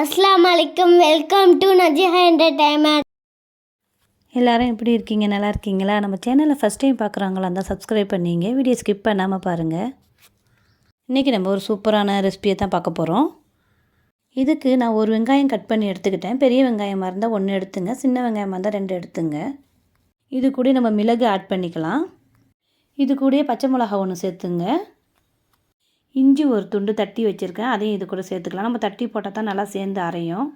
அஸ்லாம் அலைக்கும். Welcome to நஜிஹா entertainment எல்லாரும் எப்படி இருக்கீங்க? நல்லா இருக்கீங்களா? நம்ம சேனலை ஃபஸ்ட் டைம் பார்க்குறாங்களா இருந்தால் சப்ஸ்கிரைப் பண்ணிங்க. வீடியோ ஸ்கிப் பண்ணாமல் பாருங்கள் இன்றைக்கி நம்ம ஒரு சூப்பரான ரெசிபியை தான் பார்க்க போகிறோம் இதுக்கு நான் ஒரு வெங்காயம் கட் பண்ணி எடுத்துக்கிட்டேன். பெரிய வெங்காயமாக இருந்தால் ஒன்று எடுத்துங்க. சின்ன வெங்காயமாக இருந்தால் ரெண்டு எடுத்துங்க. இது கூட நம்ம மிளகு ஆட் பண்ணிக்கலாம். இது கூடயே பச்சை மிளகா ஒன்று சேர்த்துங்க. இஞ்சி ஒரு துண்டு தட்டி வச்சுருக்கேன். அதையும் இது கூட சேர்த்துக்கலாம். நம்ம தட்டி போட்டால் தான் நல்லா சேர்ந்து அரையும்.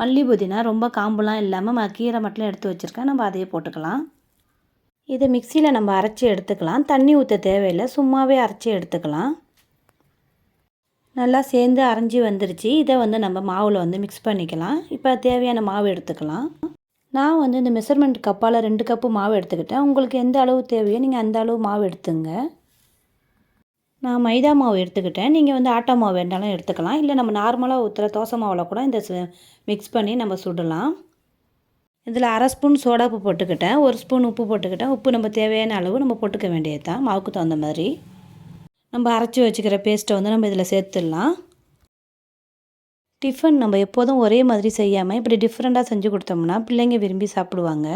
மல்லி புதினா ரொம்ப காம்புலாம் இல்லாமல் கீரை மட்டும் எடுத்து வச்சுருக்கேன். நம்ம அதையே போட்டுக்கலாம். இதை மிக்சியில் நம்ம அரைச்சி எடுத்துக்கலாம். தண்ணி ஊற்ற தேவையில்லை. சும்மாவே அரைச்சி எடுத்துக்கலாம். நல்லா சேர்ந்து அரைஞ்சி வந்துருச்சு. இதை வந்து நம்ம மாவில் வந்து மிக்ஸ் பண்ணிக்கலாம். இப்போ தேவையான மாவு எடுத்துக்கலாம். நான் வந்து இந்த மெஷர்மெண்ட் கப்பால் ரெண்டு கப்பு மாவு எடுத்துக்கிட்டேன். உங்களுக்கு எந்த அளவு தேவையோ நீங்கள் அந்த அளவு மாவு எடுத்துங்க. நான் மைதா மாவு எடுத்துக்கிட்டேன். நீங்கள் வந்து ஆட்டா மாவு வேண்டாலும் எடுத்துக்கலாம். இல்லை நம்ம நார்மலாக ஊற்றுற தோசை மாவில் கூட இந்த மிக்ஸ் பண்ணி நம்ம சுடலாம். இதில் அரை ஸ்பூன் சோடாப்பு போட்டுக்கிட்டேன். ஒரு ஸ்பூன் உப்பு போட்டுக்கிட்டேன். உப்பு நம்ம தேவையான அளவு நம்ம போட்டுக்க வேண்டியது தான் மாவுக்கு தகுந்த மாதிரி. நம்ம அரைச்சி வச்சுக்கிற பேஸ்ட்டை வந்து நம்ம இதில் சேர்த்துடலாம். டிஃபன் நம்ம எப்போதும் ஒரே மாதிரி செய்யாமல் இப்படி டிஃப்ரெண்ட்டாக செஞ்சு கொடுத்தோம்னா பிள்ளைங்க விரும்பி சாப்பிடுவாங்க.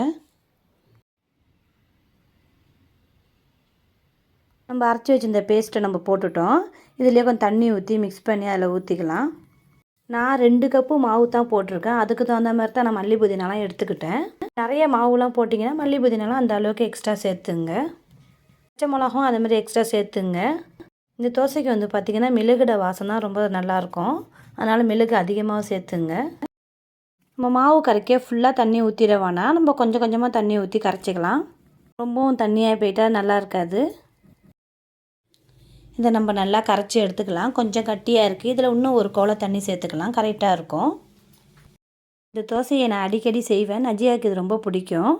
நம்ம அரைச்சி வச்சிருந்த பேஸ்ட்டை நம்ம போட்டுட்டோம். இதுலேயே கொஞ்சம் தண்ணி ஊற்றி மிக்ஸ் பண்ணி அதில் ஊற்றிக்கலாம் நான் ரெண்டு கப்பு மாவு தான் போட்டிருக்கேன். அதுக்கு தகுந்த மாதிரி தான் நான் மல்லி புதினாலாம் எடுத்துக்கிட்டேன். நிறைய மாவுலாம் போட்டிங்கன்னா மல்லி புதினாலாம் அந்த அளவுக்கு எக்ஸ்ட்ரா சேர்த்துங்க. பச்சை மிளகும் அதே மாதிரி எக்ஸ்ட்ரா சேர்த்துங்க. இந்த தோசைக்கு வந்து பார்த்திங்கன்னா மிளகுட வாசம் தான் ரொம்ப நல்லாயிருக்கும். அதனால் மிளகு அதிகமாக சேர்த்துங்க. நம்ம மாவு கரைக்க ஃபுல்லாக தண்ணி ஊற்றிட வேணாம். நம்ம கொஞ்சம் கொஞ்சமாக தண்ணி ஊற்றி கரைச்சிக்கலாம். ரொம்பவும் தண்ணியாக போயிட்டால் நல்லா இருக்காது. இதை நம்ம நல்லா கரைச்சி எடுத்துக்கலாம். கொஞ்சம் கட்டியாக இருக்குது இதில் இன்னும் ஒரு கோலை தண்ணி சேர்த்துக்கலாம். கரெக்டாக இருக்கும். இந்த தோசையை நான் அடிக்கடி செய்வேன். நஜியாவுக்கு இது ரொம்ப பிடிக்கும்.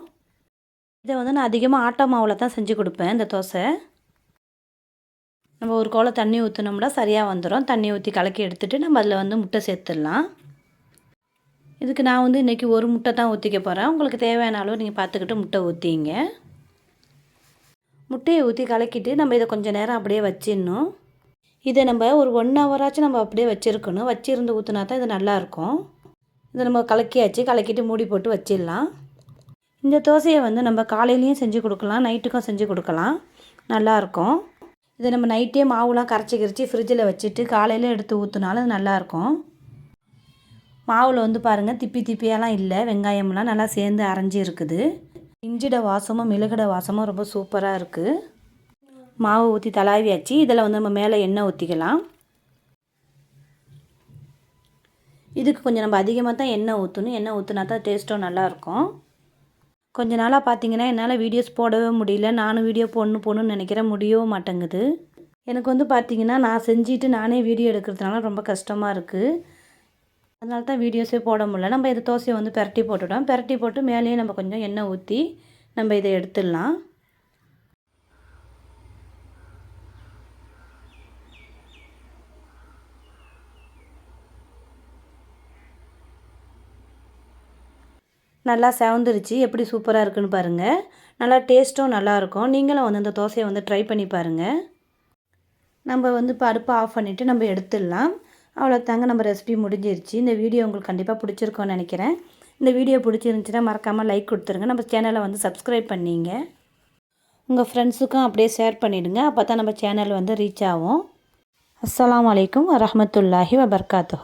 இதை வந்து நான் அதிகமாக ஆட்டோ மாவில் தான் செஞ்சு கொடுப்பேன் இந்த தோசை. நம்ம ஒரு கோலை தண்ணி ஊற்றினோம்னா சரியாக வந்துடும் தண்ணி ஊற்றி கலக்கி எடுத்துகிட்டு நம்ம அதில் வந்து முட்டை சேர்த்துடலாம். இதுக்கு நான் வந்து இன்றைக்கி ஒரு முட்டை தான் ஊற்றிக்க போகிறேன் உங்களுக்கு தேவையான அளவு நீங்கள் பார்த்துக்கிட்டு முட்டை ஊற்றிங்க முட்டையை ஊற்றி கலக்கிட்டு நம்ம இதை கொஞ்சம் நேரம் அப்படியே வச்சிடணும். இதை நம்ம ஒரு ஒன் ஹவராச்சும் நம்ம அப்படியே வச்சுருக்கணும். வச்சிருந்து ஊற்றினா தான் இது நல்லாயிருக்கும் இதை நம்ம கலக்கியாச்சு. கலக்கிட்டு மூடி போட்டு வச்சிடலாம். இந்த தோசையை வந்து நம்ம காலையிலையும் செஞ்சு கொடுக்கலாம். நைட்டுக்கும் செஞ்சு கொடுக்கலாம். நல்லாயிருக்கும் இதை நம்ம நைட்டே மாவுலாம் கரைச்சி கரைச்சி ஃப்ரிட்ஜில் வச்சுட்டு காலையில் எடுத்து ஊற்றினாலும் நல்லாயிருக்கும் மாவில் வந்து பாருங்கள் திப்பி திப்பியெல்லாம் இல்லை. வெங்காயம்லாம் நல்லா சேர்ந்து அரைஞ்சி இருக்குது இஞ்சிட வாசமும் மிளகுட வாசமும் ரொம்ப சூப்பராக இருக்குது மாவு ஊற்றி தலாவியாச்சு. இதில் வந்து நம்ம மேலே எண்ணெய் ஊற்றிக்கலாம் இதுக்கு கொஞ்சம் நம்ம அதிகமாக தான் எண்ணெய் ஊற்றணும் எண்ணெய் ஊற்றினா தான் டேஸ்ட்டும் நல்லாயிருக்கும் கொஞ்ச நாளாக பார்த்தீங்கன்னா என்னால் வீடியோஸ் போடவே முடியல. நானும் வீடியோ போடணும் போடணும்னு நினைக்கிறேன் முடியவும் மாட்டேங்குது. எனக்கு வந்து பார்த்திங்கன்னா நான் செஞ்சுட்டு நானே வீடியோ எடுக்கிறதுனால ரொம்ப கஷ்டமாக இருக்குது அதனால தான் வீடியோஸே போட முடியல. நம்ம இது தோசையை வந்து பெரட்டி போட்டுட்டோம். பெரட்டி போட்டு மேலேயே நம்ம கொஞ்சம் எண்ணெய் ஊற்றி நம்ம இதை எடுத்துடலாம். நல்லா செவந்துருச்சு. எப்படி சூப்பராக இருக்குன்னு பாருங்கள் நல்லா டேஸ்ட்டும் நல்லாயிருக்கும் நீங்களும் வந்து அந்த தோசையை வந்து ட்ரை பண்ணி பாருங்கள் நம்ம வந்து இப்போ அடுப்பை ஆஃப் பண்ணிவிட்டு நம்ம எடுத்துடலாம். அவ்வளோ தாங்க நம்ம ரெசிபி முடிஞ்சிருச்சு. இந்த வீடியோ உங்களுக்கு கண்டிப்பாக பிடிச்சிருக்கோன்னு நினைக்கிறேன். இந்த வீடியோ பிடிச்சிருந்துச்சின்னா மறக்காமல் லைக் கொடுத்துருங்க. நம்ம சேனலை வந்து சப்ஸ்கிரைப் பண்ணிங்க. உங்கள் ஃப்ரெண்ட்ஸுக்கும் அப்படியே ஷேர் பண்ணிவிடுங்க அப்போ தான் நம்ம சேனல் வந்து ரீச் ஆகும். அஸ்லாம் வலைக்கம் வரமத்துல்லாஹி வபர்காத்து